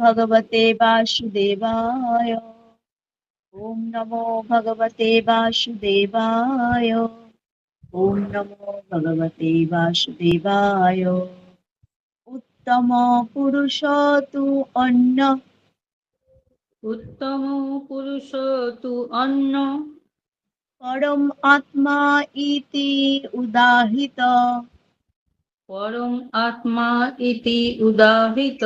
ভগবতে বাসুদেবায় ওম নমো ভগবতে বাসুদেবায় ওম নমো ভগবতে বাসুদেবায় উত্তম পুরুষ তু অন্য উত্তম পুরুষ তু অন্য পরম আত্মা ইতি উদাহিত পরম আত্মা ইতি উদাহিত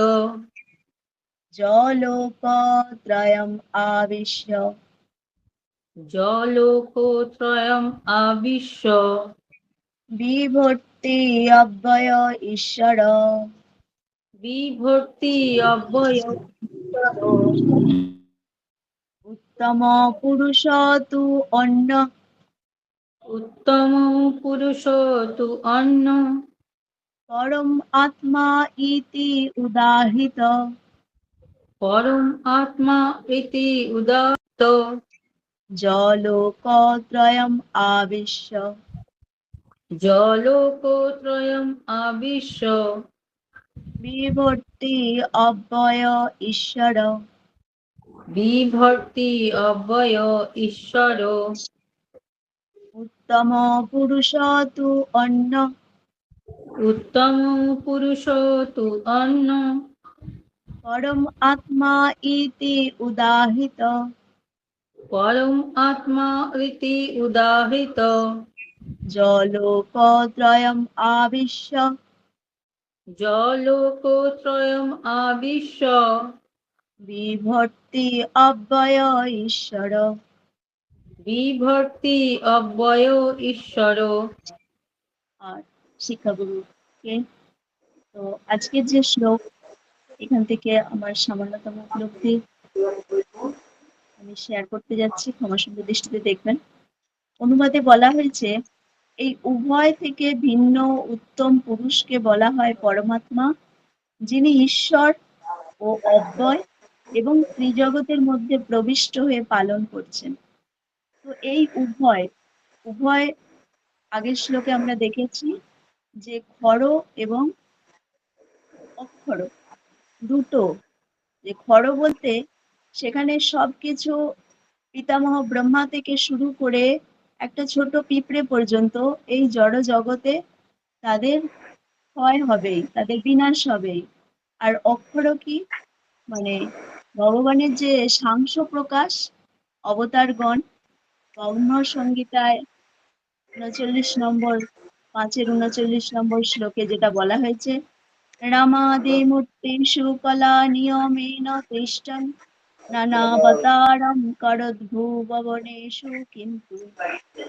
जलोकत्रयम् आविश्य জলোকোত্রয়ম আবিশ্ব বিভর্তি অব্যয় ঈশ্বর বিভর্তি অব্যয় উত্তম পুরুষ তু অন্য উত্তম পুরুষ তু অন্য পরম আত্মা ইতি উদাহিত পরম আত্মা ইতি উদাত্ত। জলোকত্রয়ম আবিশ্য জলোকোত্রয়ম আবিশ্ব। বিভর্তি অব্যয় ঈশ্বর। বিভর্তি অব্যয় ঈশ্বর। উত্তম পুরুষ তু অন্য উত্তম পুরুষ তু অন্য পরম আত্মা ইতি উদাহিত। পরম আত্মা ইতি উদাহৃত। জলোকত্রয়ম আবিশ্য জলোকোত্রয়ম আবিশ্ব। বিভর্তি অব্যয় ঈশ্বর। বিভর্তি অব্যয় ঈশ্বর। আর শিক্ষাগুরুকে। তো আজকের যে শ্লোক এখান থেকে আমার সামান্যতম উপলব্ধি আমি শেয়ার করতে যাচ্ছি, ক্ষমা সুন্দর দৃষ্টিতে দেখবেন। অনুবাদে বলা হয়েছে, এই উভয় থেকে ভিন্ন উত্তম পুরুষকে বলা হয় পরমাত্মা, যিনি ঈশ্বর ও অব্যয় এবং ত্রিজগতের মধ্যে প্রবিষ্ট হয়ে পালন করছেন। তো এই উভয় উভয় আগের শ্লোকে আমরা দেখেছি যে খর এবং অক্ষর দুটো। যে খর বলতে সেখানে সবকিছু পিতামহ ব্রহ্মা থেকে শুরু করে একটা ছোট পিঁপড়ে পর্যন্ত এই জড় জগতে তাদের ক্ষয় হবেই, তাদের বিনাশ হবেই। আর অক্ষর কি? মানে ভগবানের যে সাংস প্রকাশ, অবতারগণ গৌণ সংগীতায় উনচল্লিশ নম্বর, পাঁচের উনচল্লিশ নম্বর শ্লোকে যেটা বলা হয়েছে কিন্তু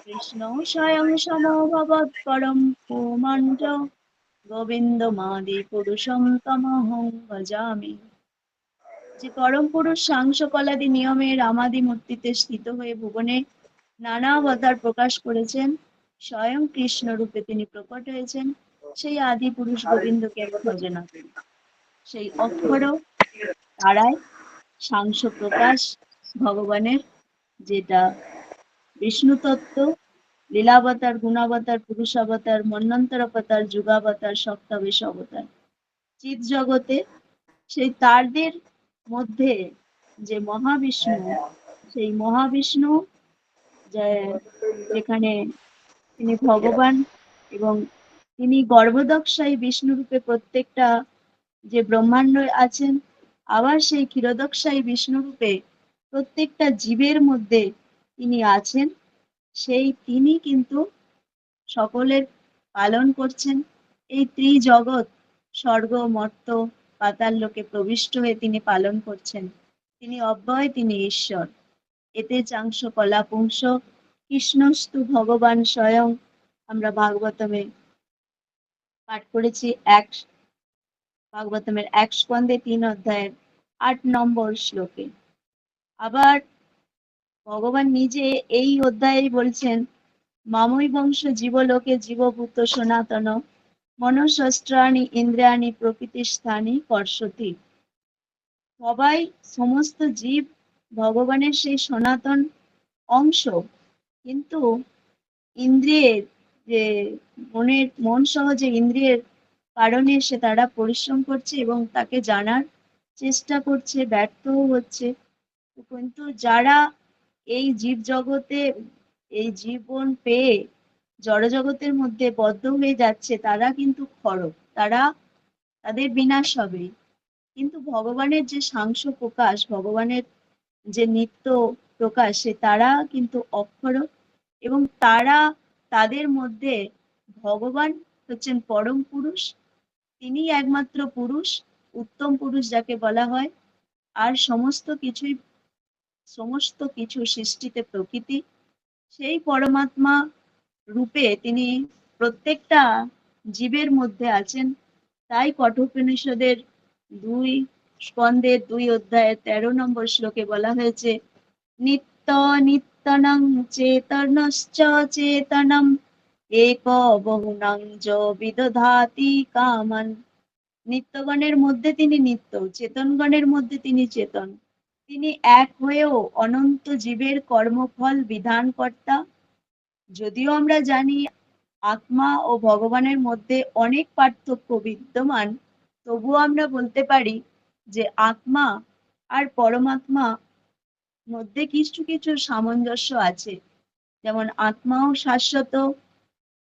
কৃষ্ণ স্বয়ং যে পরম পুরুষ সাংস কলাদি নিয়মে রামাদি মূর্তিতে স্থিত হয়ে ভুবনে নানা অবতার প্রকাশ করেছেন, স্বয়ং কৃষ্ণ রূপে তিনি প্রকট হয়েছেন। সেই আদি পুরুষ গোবিন্দকে ভজনা করি সেই অক্ষর তারাই সাংস প্রকাশ ভগবানের যেটা বিষ্ণু তত্ত্ব লীলাবতার, গুণাবতার, পুরুষাবতার মন্বন্তর অবতার যুগাবতার সপ্তাবেশ অবতার চিৎ জগতে সেই তারদের মধ্যে যে মহাবিষ্ণু, সেই মহাবিষ্ণু যেখানে তিনি ভগবান এবং তিনি গর্ভদক্ষায়ী বিষ্ণু রূপে প্রত্যেকটা যে ব্রহ্মাণ্ড আছেন, আবার সেই ক্ষীরদক্ষায়ী বিষ্ণু রূপে প্রত্যেকটা জীবের মধ্যে তিনি আছেন, সেই তিনি কিন্তু সকলের পালন করছেন। এই ত্রিজগৎ স্বর্গ, মর্ত, পাতাল লোকে প্রবিষ্ট হয়ে তিনি পালন করছেন। তিনি অব্যয়, তিনি ঈশ্বর। এতে চাংশ কলাপুংস কৃষ্ণস্তু ভগবান স্বয়ং আমরা ভাগবতমে পাঠ করেছি এক, ভাগবতমের এক স্কন্ধে তিন অধ্যায়ের আট নম্বর শ্লোকে। আবার ভগবান নিজে এই অধ্যায়ে বলছেন, মামই বংশ জীবলোকে জীবভূত সনাতন, মনশস্ত্রাণি ইন্দ্রিয়াণি প্রকৃতি স্থানে কর্ষতি সবাই সমস্ত জীব ভগবানের সেই সনাতন অংশ, কিন্তু ইন্দ্রিয়ের যে মনের, মন সহ যে ইন্দ্রিয়ের কারণে সে তারা পরিশ্রম করছে এবং তাকে জানার চেষ্টা করছে, ব্যর্থও হচ্ছে। কিন্তু যারা এই জীব জগতে এই জীবন পেয়ে জড়জগতের মধ্যে বদ্ধ হয়ে যাচ্ছে, তারা কিন্তু খড়গ তারা তাদের বিনাশ হবে। কিন্তু ভগবানের যে সাংস প্রকাশ, ভগবানের যে নিত্য প্রকাশ, সে তারা কিন্তু অক্ষর এবং তারা তাদের মধ্যে ভগবান হচ্ছেন পরম পুরুষ। তিনি একমাত্র পুরুষ, উত্তম পুরুষ যাকে বলা হয়। আর সমস্ত কিছুই, সমস্ত কিছু সৃষ্টিতে প্রকৃতি। সেই পরমাত্মা রূপে তিনি প্রত্যেকটা জীবের মধ্যে আছেন। তাই কঠোপনিষদের দুই স্কন্দের দুই অধ্যায়ের তেরো নম্বর শ্লোকে বলা হয়েছে নিত্য নিত্যনং চেতনশ্চ চেতনম এক বহুনং য বিদধাতি কামান নিত্যগণের মধ্যে তিনি নিত্য চেতনগণের মধ্যে তিনি চেতন তিনি এক হয়েও অনন্ত জীবের কর্মফল বিধানকর্তা যদিও আমরা জানি আত্মা ও ভগবানের মধ্যে অনেক পার্থক্য বিদ্যমান তবুও আমরা বলতে পারি যে আত্মা আর পরমাত্মা মধ্যে কিছু কিছু সামঞ্জস্য আছে। যেমন আত্মাও শাশ্বত,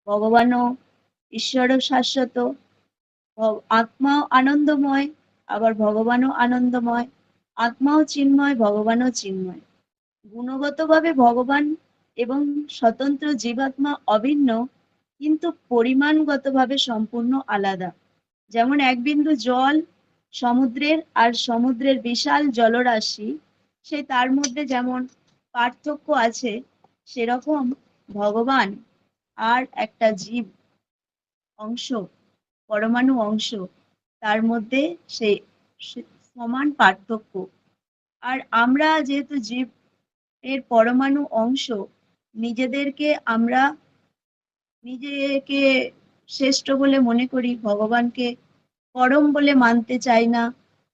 ভগবানও ঈশ্বরও শাশ্বত আত্মাও আনন্দময়, আবার ভগবানও আনন্দময়, আত্মাও চিন্ময়, ভগবানও চিন্ময়। গুণগতভাবে ভগবান এবং স্বতন্ত্র জীবাত্মা অভিন্ন, কিন্তু পরিমাণগতভাবে সম্পূর্ণ আলাদা। যেমন এক বিন্দু জল, সমুদ্রের আর সমুদ্রের বিশাল জলরাশি সে তার মধ্যে যেমন পার্থক্য আছে, সেরকম ভগবান আর একটা জীব অংশ, পরমাণু অংশ, তার মধ্যে সে সমান পার্থক্য। আর আমরা যেহেতু জীব, এর পরমাণু অংশ, নিজেদেরকে আমরা নিজেকে শ্রেষ্ঠ বলে মনে করি, ভগবানকে পরম বলে মানতে চাই না,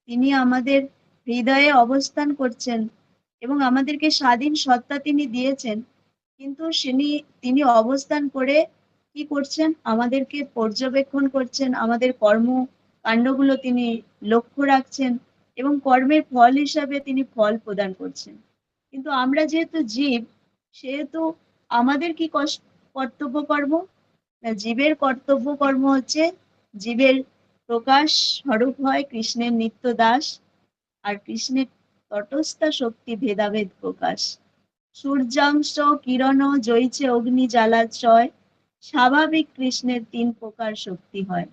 তিনি আমাদের হৃদয়ে অবস্থান করছেন এবং আমাদেরকে স্বাধীন সত্তা তিনি দিয়েছেন। কিন্তু তিনি তিনি অবস্থান করে কি করছেন? আমাদেরকে পর্যবেক্ষণ করছেন। আমাদের কর্ম কাণ্ডগুলো তিনি লক্ষ্য রাখছেন এবং কর্মের ফল হিসাবে তিনি ফল প্রদান করছেন। কিন্তু আমরা যেহেতু জীব, সেহেতু আমাদের কি কর্তব্য কর্ম? না, জীবের কর্তব্য কর্ম হচ্ছে, জীবের প্রকাশ স্বরূপ হয় কৃষ্ণের নিত্য দাস। আর কৃষ্ণের তটস্থা শক্তি ভেদাভেদ প্রকাশ। সূর্যাংশ, কিরণ জয়ছে অগ্নি জ্বালাচয় স্বাভাবিক কৃষ্ণের তিন প্রকার শক্তি হয়।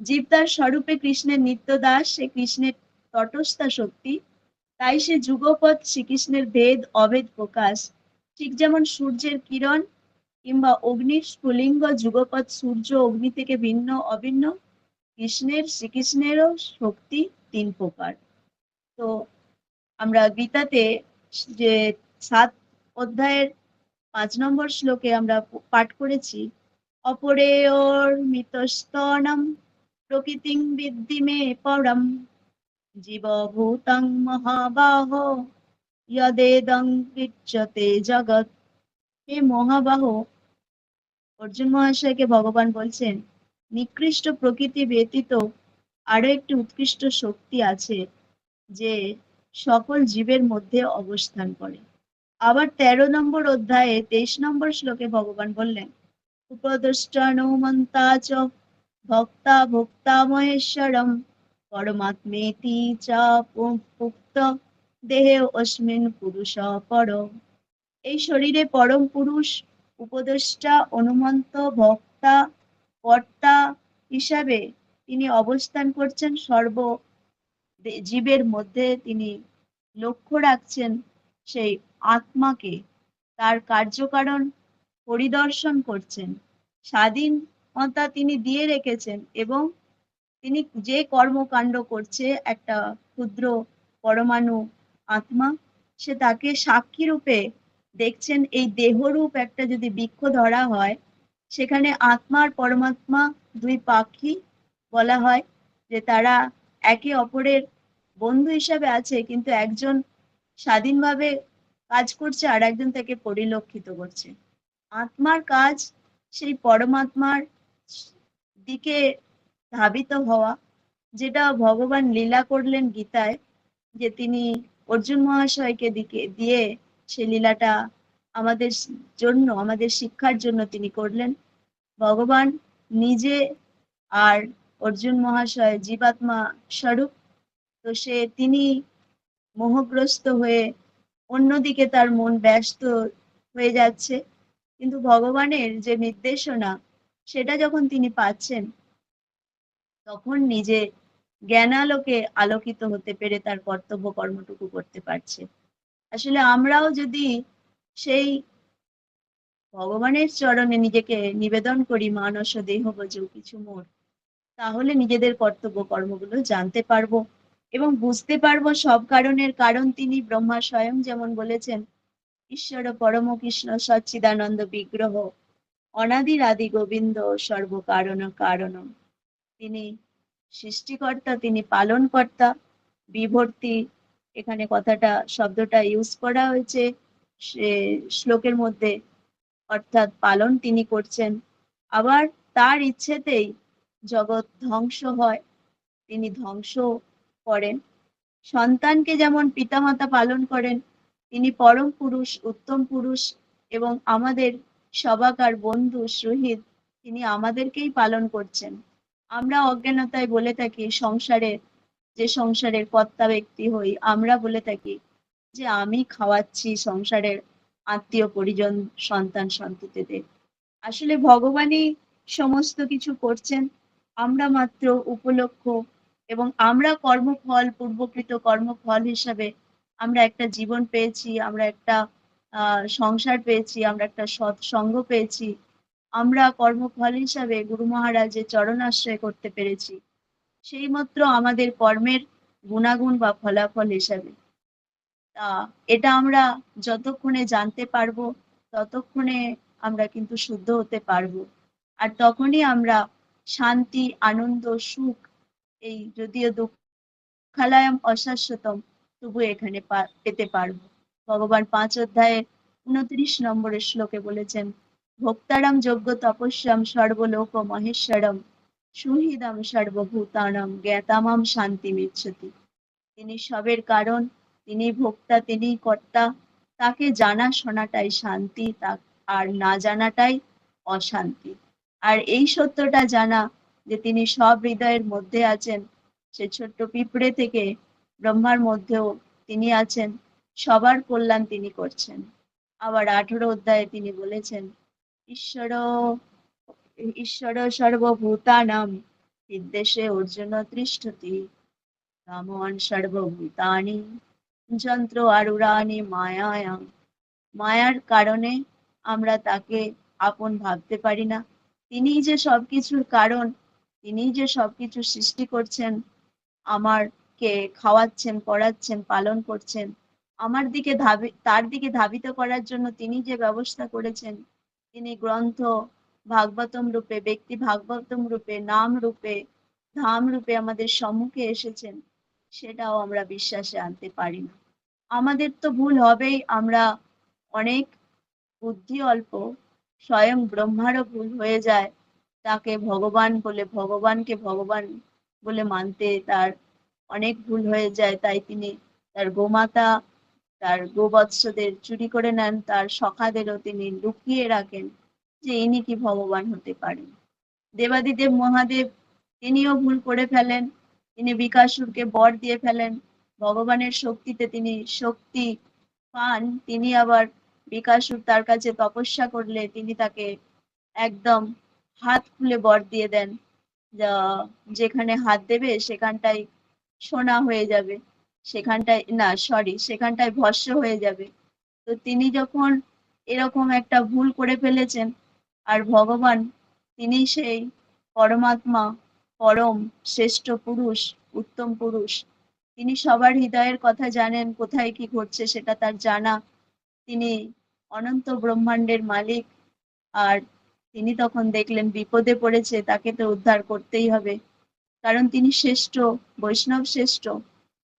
জীবদার স্বরূপে কৃষ্ণের নিত্য দাস, সে কৃষ্ণের তটস্থা শক্তি। তাই সে যুগপৎ শ্রীকৃষ্ণের ভেদ, অভেদ প্রকাশ। ঠিক যেমন সূর্যের কিরণ কিংবা অগ্নির স্ফুলিঙ্গ যুগপৎ সূর্য অগ্নি থেকে ভিন্ন, অভিন্ন, কৃষ্ণের, শ্রীকৃষ্ণেরও শক্তি তিন প্রকার। তো আমরা গীতাতে যে সাত অধ্যায়ের পাঁচ নম্বর শ্লোকে আমরা পাঠ করেছি, অপরেয়র মিতস্তনম প্রকৃতিং বিদ্ধি মে পরম, জীবভূতং মহাবাহ যদেদং বিচ্যতে জগৎ। হে মহাবাহ, অর্জুন মহাশয়কে ভগবান বলছেন, নিকৃষ্ট প্রকৃতি ব্যতীত আরও একটি উৎকৃষ্ট শক্তি আছে। যে সকল জীবের মধ্যে অবস্থান করে। আবার তেরো নম্বর অধ্যায়ে তেইশ নম্বর শ্লোকে ভগবান বললেন, উপদষ্টানুমন্তা চ ভক্তা ভোক্তা মহেশ্বরম, পরমাত্মেতি চ পুক্ত, দেহে অস্মিন পুরুষ পর। এই শরীরে পরম পুরুষ, উপদেষ্টা, অনুমন্ত, ভক্তা, কর্তা হিসাবে তিনি অবস্থান করছেন সর্ব জীবের মধ্যে তিনি লক্ষ্য রাখছেন সেই আত্মাকে। তার কার্যকারণ পরিদর্শন করছেন। স্বাধীনতা তিনি দিয়ে রেখেছেন এবং তিনি যে কর্মকাণ্ড করছে একটা ক্ষুদ্র পরমাণু আত্মা, সে তাকে সাক্ষী রূপে দেখছেন। এই দেহরূপ একটা যদি বৃক্ষ ধরা হয়, সেখানে আত্মা আর পরমাত্মা দুই পাখি বলা হয়, যে তারা একে অপরের বন্ধু হিসাবে আছে, কিন্তু একজন স্বাধীনভাবে কাজ করছে আর একজন তাকে পরিলক্ষিত করছে। আত্মার কাজ সেই পরমাত্মার দিকে ধাবিত হওয়া, যেটা ভগবান লীলা করলেন গীতায়, যে তিনি অর্জুন মহাশয়কে দিকে, দিয়ে সে লীলাটা আমাদের জন্য, আমাদের শিক্ষার জন্য তিনি করলেন। ভগবান নিজে আর অর্জুন মহাশয় জীবাত্মা স্বরূপ। তো সে তিনি মোহগ্রস্ত হয়ে অন্যদিকে তার মন ব্যস্ত হয়ে যাচ্ছে। কিন্তু ভগবানের যে নির্দেশনা, সেটা যখন তিনি পাচ্ছেন, তখন নিজে জ্ঞানালোকে আলোকিত হতে পেরে তার কর্তব্য কর্মটুকু করতে পারছে। আসলে আমরাও যদি সেই ভগবানের চরণে নিজেকে নিবেদন করি, মানস দেহ বজু কিছু মোর তাহলে নিজেদের কর্তব্য কর্মগুলো জানতে পারব এবং বুঝতে পারব সব কারণের কারণ তিনি ব্রহ্মা স্বয়ং যেমন বলেছেন, ঈশ্বর পরম কৃষ্ণ সচ্চিদানন্দ বিগ্রহ, অনাদির আদি গোবিন্দ সর্বকারণ কারণম। তিনি সৃষ্টিকর্তা, তিনি পালনকর্তা, বিভর্তি, এখানে কথাটা, শব্দটা ইউজ করা হয়েছে শ্লোকের মধ্যে, অর্থাৎ পালন তিনি করছেন। আবার তার ইচ্ছেতেই জগৎ ধ্বংস হয়, তিনি ধ্বংস করেন। সন্তানকে যেমন পিতামাতা পালন করেন, তিনি পরম পুরুষ, উত্তম পুরুষ এবং আমাদের সবাকার বন্ধু, শহীদ, তিনি আমাদেরকেই পালন করছেন। আমরা অজ্ঞানতায় বলে থাকি সংসারের, যে সংসারের কর্তা ব্যক্তি হই, আমরা বলে থাকি যে আমি খাওয়াচ্ছি সংসারের আত্মীয় পরিজন, সন্তান, সন্ততিদের। আসলে ভগবানই সমস্ত কিছু করছেন আমরা মাত্র উপলক্ষ এবং আমরা কর্মফল, পূর্বকৃত কর্মফল হিসাবে আমরা একটা জীবন পেয়েছি, আমরা একটা সংসার পেয়েছি, আমরা একটা সৎসঙ্গ পেয়েছি। আমরা কর্মফল হিসাবে গুরু মহারাজের চরণাশ্রয় করতে পেরেছি। সেই মাত্র আমাদের কর্মের গুণাগুণ বা ফলাফল হিসাবে। এটা আমরা যতক্ষণে জানতে পারব, ততক্ষণে আমরা কিন্তু শুদ্ধ হতে পারব। আর তখনই আমরা শান্তি, আনন্দ, সুখ, এই যদিও দুঃখালয়ম অশাশ্বতম তবু এখানে পেতে পারব। ভগবান পাঁচ অধ্যায়ে উনত্রিশ নম্বরের শ্লোকে বলেছেন, ভোক্তারাম যোগ্য তপস্যাম সর্বলোক মহেশ্বরম, সুহৃদম সর্বভূতানম জ্ঞাতামাম শান্তি মিচ্ছতি। তিনি সবের কারণ, তিনি ভোক্তা, তিনি কর্তা, তাকে জানা শোনাটাই শান্তি, তা আর না জানাটাই অশান্তি। আর এই সত্যটা জানা যে তিনি সব হৃদয়ের মধ্যে আছেন। সে ছোট্ট পিঁপড়ে থেকে ব্রহ্মার মধ্যেও তিনি আছেন। সবার কল্যাণ তিনি করছেন। আবার আঠেরো অধ্যায়ে তিনি বলেছেন, ঈশ্বর ঈশ্বর সর্বভূতানাম বিদ্বেষে অর্জুন তৃষ্ঠতি। রামন সর্বভূতানি যন্ত্র আরুরানি মায়ায়াম। মায়ার কারণে আমরা তাকে আপন ভাবতে পারি না। তিনি যে সবকিছুর কারণ, তিনি যে সবকিছু সৃষ্টি করছেন আমার কে খাওয়াচ্ছেন, পড়াচ্ছেন, পালন করছেন, আমার দিকে ধাবি, তার দিকে ধাবিত করার জন্য তিনি যে ব্যবস্থা করেছেন, তিনি গ্রন্থ ভাগবতম রূপে, ব্যক্তি ভাগবতম রূপে, নাম রূপে, ধাম রূপে আমাদের সম্মুখে এসেছেন, সেটাও আমরা বিশ্বাসে আনতে পারি না। আমাদের তো ভুল হবেই, আমরা অনেক বুদ্ধি অল্প স্বয়ং ব্রহ্মারও ভুল হয়ে যায়। তাকে ভগবান বলে, ভগবানকে ভগবান বলে মানতে তার অনেক ভুল হয়ে যায়। তাই তিনি তার গোমাতা, তার গোবৎসদের চুরি করে নেন। তার সখাদেরও তিনি লুকিয়ে রাখেন যে ইনি কি ভগবান হতে পারেন। দেবাদিদেব মহাদেব তিনিও ভুল করে ফেলেন। তিনি বিকাশুরকে বর দিয়ে ফেলেন। ভগবানের শক্তিতে তিনি শক্তি পান। তিনি আবার বিকাশুর তার কাছে তপস্যা করলে তিনি তাকে একদম হাত খুলে বর দিয়ে দেন। যেখানে হাত দেবে সেখানটাই সোনা হয়ে যাবে। সেখানটায়, না সরি সেখানটায় ভস্য হয়ে যাবে। তো তিনি যখন এরকম একটা ভুল করে ফেলেছেন, আর ভগবান তিনি সেই পরমাত্মা, পরম, শ্রেষ্ঠ পুরুষ, উত্তম পুরুষ, তিনি সবার হৃদয়ের কথা জানেন কোথায় কি ঘটছে সেটা তার জানা। তিনি অনন্ত ব্রহ্মাণ্ডের মালিক। আর তিনি তখন দেখলেন বিপদে পড়েছে, তাকে তো উদ্ধার করতেই হবে। কারণ তিনি শ্রেষ্ঠ, বৈষ্ণব শ্রেষ্ঠ।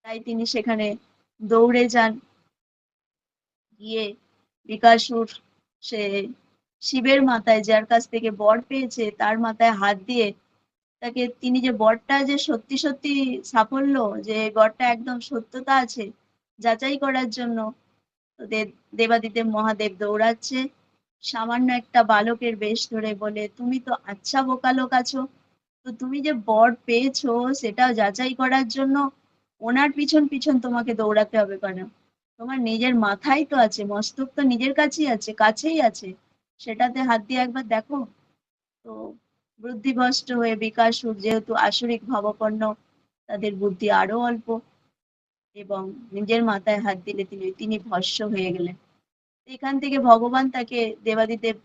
তাই তিনি সেখানে দৌড়ে যান। গিয়ে বিকাশুর সে শিবের মাথায়, যার কাছ থেকে বর পেয়েছে, তার মাথায় হাত দিয়ে তাকে, তিনি যে বরটা যে সত্যি সত্যি সাফল্য, যে বরটা একদম সত্যতা আছে, যাচাই করার জন্য দেবাদিদেব মহাদেব দৌড়াচ্ছে। সামান্য একটা বালকের বেশ ধরে বলে, তুমি তো আচ্ছা বোকা লোক আছো। তো তুমি যে বর পেয়েছ সেটা যাচাই করার জন্য ওনার পিছন পিছন তোমাকে দৌড়াতে হবে কেন? তোমার নিজের মাথায় তো আছে, মস্তক তো নিজের কাছেই আছে কাছেই আছে। সেটাতে হাত দিয়ে একবার দেখো। তো বুদ্ধিভ্রষ্ট হয়ে বিকাশুর যেহেতু আসরিক ভাবাপন্ন, তাদের বুদ্ধি আরও অল্প। এবং নিজের মাথায় হাত দিলে তিনি তিনি ভস্য হয়ে গেলেন। এখান থেকে ভগবান তাকে দেবাদিদেব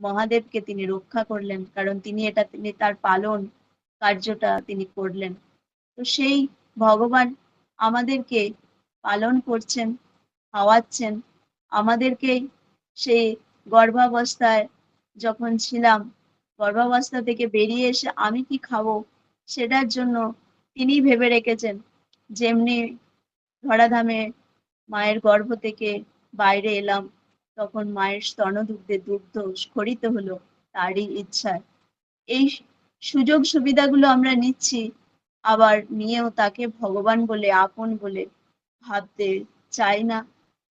মহাদেবকে তিনি রক্ষা করলেন, কারণ তিনি এটা, তিনি তার পালন কার্যটা তিনি করলেন। তো সেই ভগবান আমাদেরকে পালন করছেন, খাওয়াচ্ছেন। আমাদেরকে সেই গর্ভাবস্থায় যখন ছিলাম, গর্ভাবস্থা থেকে বেরিয়ে এসে আমি কি খাব, সেটার জন্য তিনি ভেবে রেখেছেন। যেমনি ধরাধামে মায়ের গর্ভ থেকে বাইরে এলাম। তখন মায়ের স্তনদুগ্ধে দুগ্ধ স্খলিত হলো তারই ইচ্ছায়। এই সুযোগ সুবিধাগুলো আমরা নিচ্ছি, আবার নিয়েও তাকে ভগবান বলে, আপন বলে ভাবতে চাই না।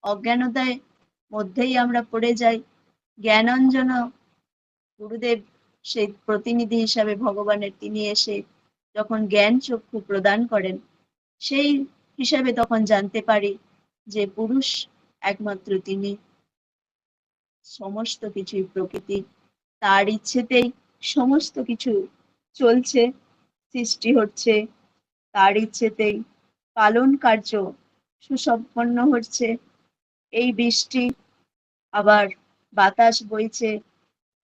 অজ্ঞানতায় মধ্যেই আমরা পড়ে যাই। জ্ঞানাঞ্জন গুরুদেব, সেই প্রতিনিধি হিসাবে ভগবানের তিনি এসে যখন জ্ঞান চক্ষু প্রদান করেন, সেই হিসাবে তখন জানতে পারি যে পুরুষ একমাত্র তিনি। সমস্ত কিছুই প্রকৃতি। তার ইচ্ছেতেই সমস্ত কিছু চলছে, সৃষ্টি হচ্ছে। তার ইচ্ছেতেই পালন কার্য সুসম্পন্ন হচ্ছে। এই বৃষ্টি আবার বাতাস বইছে।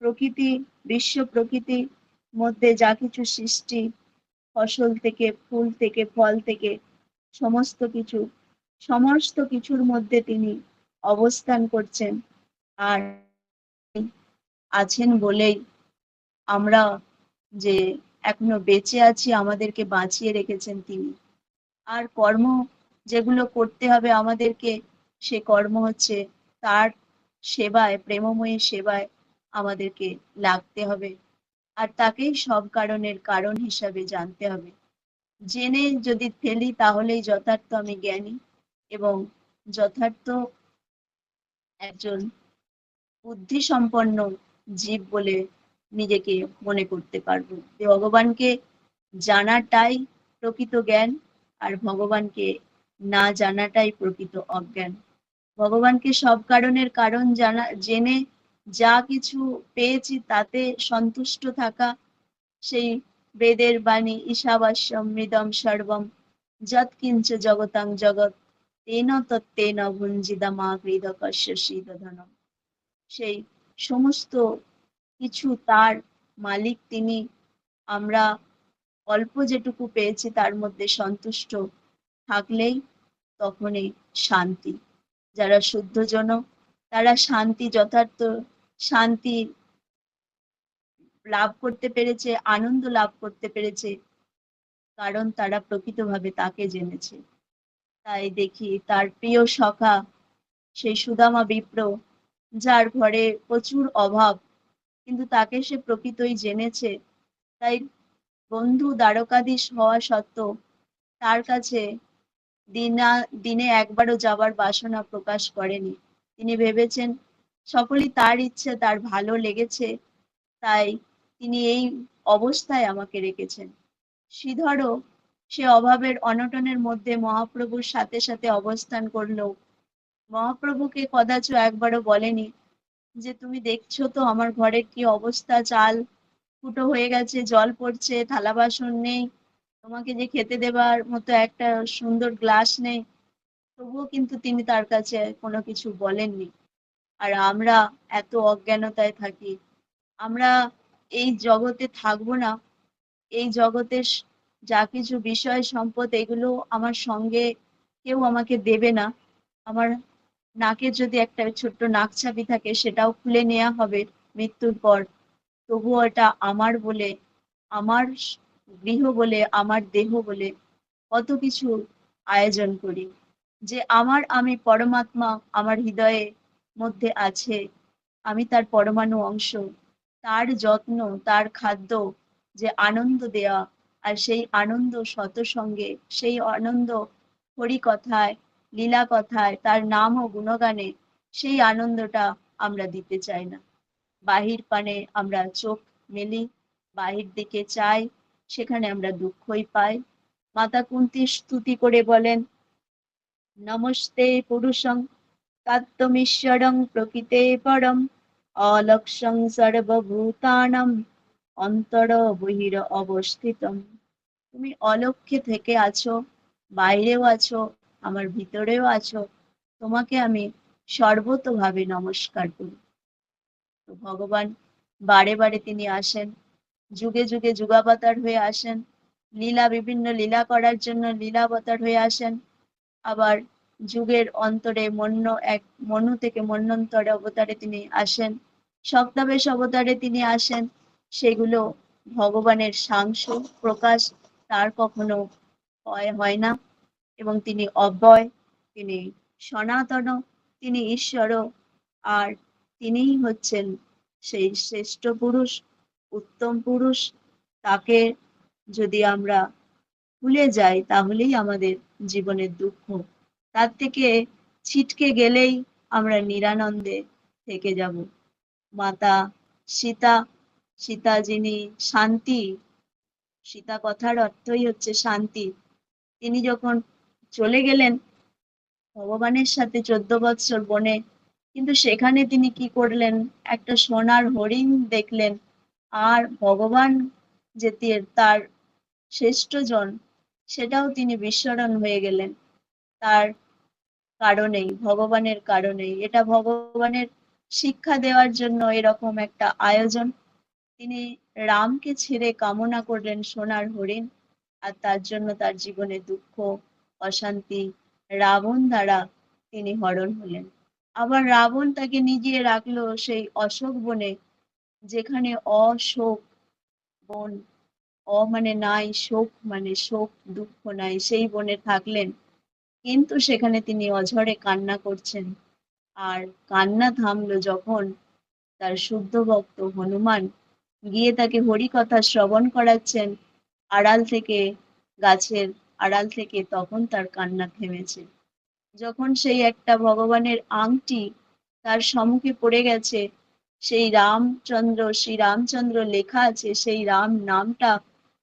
প্রকৃতি, বিশ্ব প্রকৃতির মধ্যে যা কিছু সৃষ্টি, ফসল থেকে, ফুল থেকে, ফল থেকে সমস্ত কিছু, সমস্ত কিছুর মধ্যে তিনি অবস্থান করছেন আর আছেন বলেই আমরা যে এখনও বেঁচে আছি, আমাদেরকে বাঁচিয়ে রেখেছেন তিনি। আর কর্ম যেগুলো করতে হবে আমাদেরকে, সে কর্ম হচ্ছে তার সেবায়, প্রেমময়ী সেবায় আমাদেরকে লাগতে হবে। আর তাকেই সব কারণের কারণ হিসাবে জানতে হবে। জেনে যদি ফেলি, তাহলেই যথার্থ আমি জ্ঞানী এবং যথার্থ একজন বুদ্ধি সম্পন্ন জীব বলে নিজেকে মনে করতে পারব। যে ভগবানকে জানাটাই প্রকৃত জ্ঞান আর ভগবানকে না জানাটাই প্রকৃত অজ্ঞান। ভগবানকে সব কারণের কারণ জানা, জেনে যা কিছু পেয়েছি তাতে সন্তুষ্ট থাকা সেই বেদের বাণী ঈশাবাস্যম মৃদম সর্বম। যৎকিঞ্চ জগতাং জগৎ, তেন তত্তেন ভুঞ্জিদামা হৃদকস্য শীতধনম সেই সমস্ত কিছু তার মালিক তিনি। আমরা অল্প যেটুকু পেয়েছি তার মধ্যে সন্তুষ্ট থাকলেই তখনই শান্তি। যারা শুদ্ধজন তারা শান্তি যথার্থ শান্তি লাভ করতে পেরেছে, আনন্দ লাভ করতে পেরেছে, কারণ তারা প্রকৃতভাবে তাকে জেনেছে। তাই দেখি তার প্রিয় সখা, সেই সুদামা বিপ্র, যার ঘরে প্রচুর অভাব, কিন্তু তাকে সে প্রকৃতই জেনেছে। তাই বন্ধু দ্বারকাধীশ হওয়া সত্ত্বেও তার কাছে দিনা, দিনে একবারও যাবার বাসনা প্রকাশ করেনি। তিনি ভেবেছেন, সকলেই তার ইচ্ছে, তার ভালো লেগেছে, তাই তিনি এই অবস্থায় আমাকে রেখেছেন। শ্রীধরও সে অভাবের অনটনের মধ্যে মহাপ্রভুর সাথে সাথে অবস্থান করল। মহাপ্রভুকে কদাচ একবারও বলেনি যে, তুমি দেখছ তো আমার ঘরের কি অবস্থা? চাল ফুটো হয়ে গেছে, জল পড়ছে, থালা বাসন নেই, তোমাকে যে খেতে দেবার মতো একটা সুন্দর গ্লাস নেই। তবুও কিন্তু তিনি তার কাছে কোনো কিছু বলেননি। আর আমরা এত অজ্ঞানতায় থাকি। আমরা এই জগতে থাকব না। এই জগতের যা কিছু বিষয়, সম্পদ, এগুলো আমার সঙ্গে কেউ আমাকে দেবে না। আমার নাকের যদি একটা ছোট্ট নাক চাবি থাকে, সেটাও খুলে নেওয়া হবে মৃত্যুর পর। তবুও এটা আমার বলে, আমার গৃহ বলে, আমার দেহ বলে কত কিছু আয়োজন করি। যে আমার আমি পরমাত্মা, আমার হৃদয়ে মধ্যে আছে, আমি তার পরমাণু অংশ। তার যত্ন, তার খাদ্য যে আনন্দ দেওয়া আর সেই আনন্দ শত সঙ্গে সেই আনন্দ হরি কথায় লীলা কথায় তার নাম ও গুণগানে সেই আনন্দটা আমরা দিতে চাই না। বাহির পানে আমরা চোখ মেলি, বাহির দিকে চাই, সেখানে আমরা দুঃখই পাই। মাতা কুন্তি স্তুতি করে বলেন, নমস্তে পুরুষং তত্ত্বমীশ্বরং প্রকৃতে পরম। অলক্ষং সর্বভূতানাম অন্তর বহির অবস্থিতম তুমি অলক্ষ্যে থেকে আছো, বাইরেও আছো, আমার ভিতরেও আছো, তোমাকে আমি সর্বতভাবে নমস্কার করি। তো ভগবান বারে বারে তিনি আসেন, যুগে যুগে যুগাবতার হয়ে আসেন, লীলা বিভিন্ন লীলা করার জন্য লীলাবতার হয়ে আসেন, আবার যুগের অন্তরে মন্য এক মনু থেকে মন্যন্তরে অবতারে তিনি আসেন। সপ্তাবেশ অবতারে তিনি আসেন। সেগুলো ভগবানের সাংস, প্রকাশ তার কখনো হয় হয় না। এবং তিনি অব্যয়, তিনি সনাতন, তিনি ঈশ্বর আর তিনিই হচ্ছেন সেই শ্রেষ্ঠ পুরুষ, উত্তম পুরুষ। তাকে যদি আমরা ভুলে যাই, তাহলেই আমাদের জীবনের দুঃখ। তার থেকে ছিটকে গেলেই আমরা নিরানন্দে থেকে যাব। মাতা, সীতা সীতা যিনি শান্তি। সীতা কথার অর্থই হচ্ছে শান্তি। তিনি যখন চলে গেলেন, ভগবানের সাথে চোদ্দ বৎসর বনে, কিন্তু সেখানে তিনি কি করলেন? একটা সোনার হরিণ দেখলেন। আর ভগবান যে তার শ্রেষ্ঠ জন, সেটাও তিনি বিস্মরণ হয়ে গেলেন। তার কারণেই, ভগবানের কারণেই। এটা ভগবানের শিক্ষা দেওয়ার জন্য এরকম একটা আয়োজন। তিনি রামকে ছেড়ে কামনা করলেন সোনার হরিণ, আর তার জন্য তার জীবনে দুঃখ, অশান্তি, রাবণ দ্বারা তিনি হরণ হলেন। আবার রাবণ তাকে নিজে রাখল সেই অশোক বনে, যেখানে অশোক বন, অ মানে নাই, শোক মানে শোক, দুঃখ নাই, সেই বনে থাকলেন। কিন্তু সেখানে তিনি অঝরে কান্না করছেন। আর কান্না থামলো যখন তার শুদ্ধ ভক্ত হনুমান গিয়ে তাকে হরি কথা শ্রবণ করাচ্ছেন। আড়াল থেকে গাছের আড়াল থেকে তখন তার কান্না থেমেছে। যখন সেই একটা ভগবানের আংটি তার সম্মুখে পড়ে গেছে, সেই রামচন্দ্র, শ্রী রামচন্দ্র লেখা আছে, সেই রাম নামটা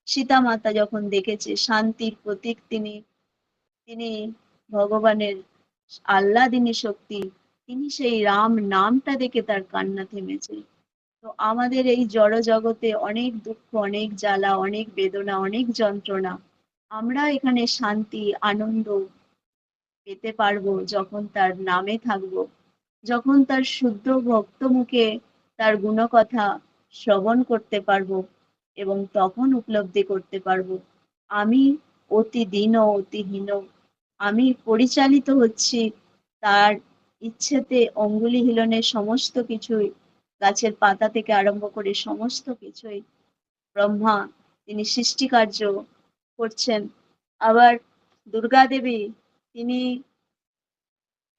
সীতা মাতা যখন দেখেছে, শান্তির প্রতীক তিনি তিনি ভগবানের আল্লাদিনী শক্তি তিনি সেই রাম নামটা দেখে তার কান্না থেমেছে। তো আমাদের এই জড় জগতে অনেক দুঃখ, অনেক জ্বালা, অনেক বেদনা, অনেক যন্ত্রণা, আমরা এখানে শান্তি, আনন্দ পেতে পারব যখন তার নামে থাকব। যখন তার শুদ্ধ ভক্ত মুখে তার গুণকথা শ্রবণ করতে পারব এবং তখন উপলব্ধি করতে পারব। আমি অতি দীন অতি হীন, আমি পরিচালিত হচ্ছি তার ইচ্ছেতে অঙ্গুলি হিলনের সমস্ত কিছুই, গাছের পাতা থেকে আরম্ভ করে সমস্ত কিছুই ব্রহ্মা, তিনি সৃষ্টি কার্য করছেন। আবার দুর্গা দেবী, তিনি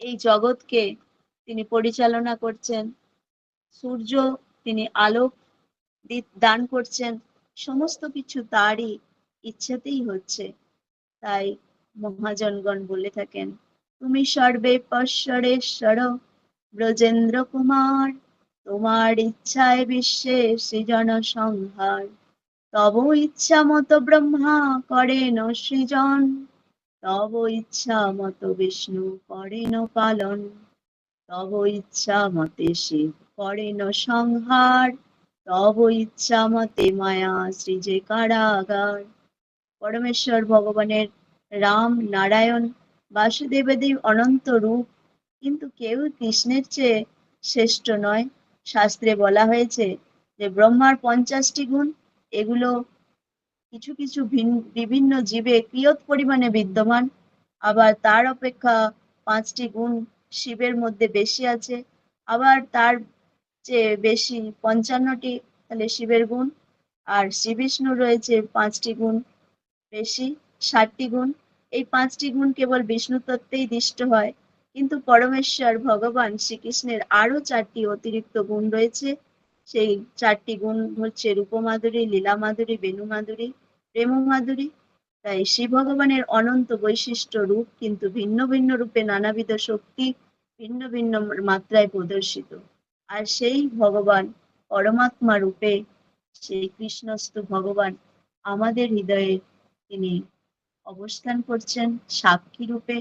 এই জগৎকে তিনি পরিচালনা করছেন। সূর্য, তিনি আলোক দান করছেন। সমস্ত কিছু তারই ইচ্ছেতেই হচ্ছে, তাই মহাজনগণ বলে থাকেন। তুমি সর্বে পশ্বরেশ্বর ব্রজেন্দ্র কুমার, তোমার ইচ্ছায় বিশ্বে সৃজন সংহার। তব ইচ্ছা মতো ব্রহ্মা করেন সৃজন। তব ইচ্ছা মতো বিষ্ণু করেন পালন। তব ইচ্ছা মতে শিব করেন সংহার। তব ইচ্ছা মতে মায়া সৃজে কারাগার। পরমেশ্বর ভগবানের রাম নারায়ণ বাসুদেবদেব অনন্ত রূপ। কিন্তু কেউ কৃষ্ণের চেয়ে শ্রেষ্ঠ নয়। শাস্ত্রে বলা হয়েছে যে, ব্রহ্মার পঞ্চাশটি গুণ, এগুলো কিছু কিছু ভিন- বিভিন্ন জীবে কিয়ত পরিমাণে বিদ্যমান। আবার তার অপেক্ষা পাঁচটি গুণ শিবের মধ্যে বেশি আছে। আবার তার চেয়ে বেশি পঞ্চান্নটি তাহলে শিবের গুণ। আর শ্রী বিষ্ণু রয়েছে পাঁচটি গুণ বেশি, ষাটটি গুণ। এই পাঁচটি গুণ কেবল বিষ্ণু তত্ত্বেই দিষ্ট হয়। কিন্তু পরমেশ্বর, ভগবান শ্রীকৃষ্ণের আরও চারটি অতিরিক্ত গুণ রয়েছে। সেই চারটি গুণ হচ্ছে রূপমাধুরী লীলা মাধুরী বেণু মাধুরী প্রেম মাধুরী তাই শিব ভগবানের অনন্ত বৈশিষ্ট্য রূপ কিন্তু ভিন্ন ভিন্ন রূপে নানাবিধ শক্তি ভিন্ন ভিন্ন মাত্রায় প্রদর্শিত। আর সেই ভগবান পরমাত্মা রূপে সেই কৃষ্ণস্তু ভগবান আমাদের হৃদয়ে তিনি অবস্থান করছেন সাক্ষী রূপে।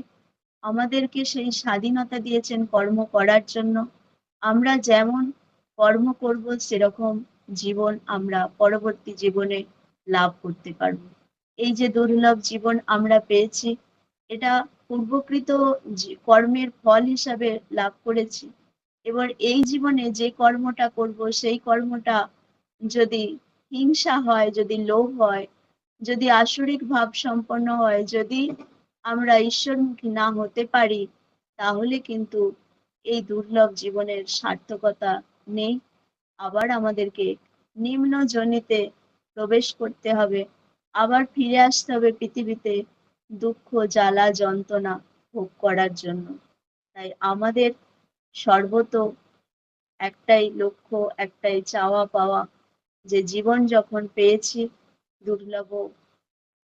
আমাদেরকে সেই স্বাধীনতা দিয়েছেন কর্ম করার জন্য। আমরা যেমন কর্ম করব, সেরকম জীবন আমরা পরবর্তী জীবনে লাভ করতে পারব। এই যে দুর্লভ জীবন আমরা পেয়েছি, এটা পূর্বকৃত কর্মের ফল হিসাবে লাভ করেছি। এবার এই জীবনে যে কর্মটা করব, সেই কর্মটা যদি হিংসা হয়, যদি লোভ হয় যদি আসরিক ভাব সম্পন্ন হয়, যদি আমরা ঈশ্বরমুখী না হতে পারি, তাহলে কিন্তু এই দুর্লভ জীবনের সার্থকতা নেই। আবার আমাদেরকে নিম্ন জনিতে প্রবেশ করতে হবে। আবার ফিরে আসতে হবে পৃথিবীতে দুঃখ, জ্বালা, যন্ত্রণা ভোগ করার জন্য। তাই আমাদের সর্বত একটাই লক্ষ্য, একটাই চাওয়া পাওয়া যে জীবন যখন পেয়েছি দুর্লভ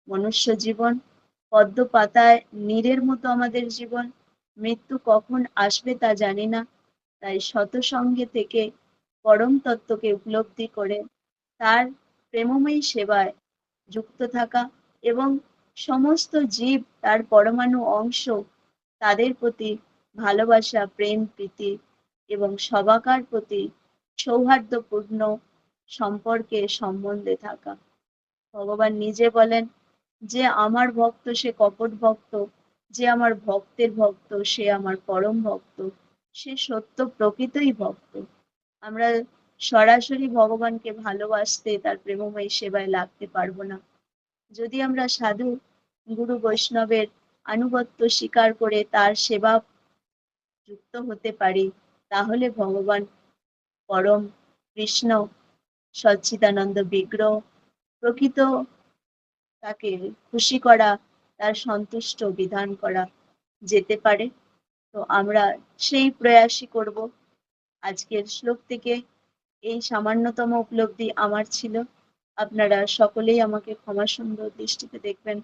মনুষ্য জীবন, পদ্ম পাতায় নীরের মতো আমাদের জীবন, মৃত্যু কখন আসবে তা জানি না, তাই শত সঙ্গে থেকে পরম তত্ত্বকে উপলব্ধি করে তার প্রেমময়ী সেবায় যুক্ত থাকা এবং সমস্ত জীব তার পরমাণু অংশ তাদের প্রতি ভালোবাসা, প্রেম, প্রীতি এবং সবাকার প্রতি সৌহার্দ্যপূর্ণ সম্পর্কে সম্বন্ধে থাকা। ভগবান নিজে বলেন যে আমার ভক্ত সে কপট ভক্ত, যে আমার ভক্তের ভক্ত সে আমার পরম ভক্ত, সে সত্য প্রকৃতই ভক্ত। আমরা সরাসরি ভগবানকে ভালোবাসতে তার প্রেমময় সেবায় লাগতে পারব না। যদি আমরা সাধু গুরু বৈষ্ণবের আনুগত্য স্বীকার করে তার সেবা যুক্ত হতে পারি, তাহলে ভগবান পরম কৃষ্ণ সচ্চিদানন্দ বিগ্রহ প্রকৃত তাকে খুশি করা, তার সন্তুষ্ট বিধান করা যেতে পারে। তো আমরা সেই প্রয়াসই করব। আজকের শ্লোক থেকে এই সামান্যতম উপলব্ধি আমার ছিল। আপনারা সকলেই আমাকে ক্ষমা সুন্দর দৃষ্টিতে দেখবেন।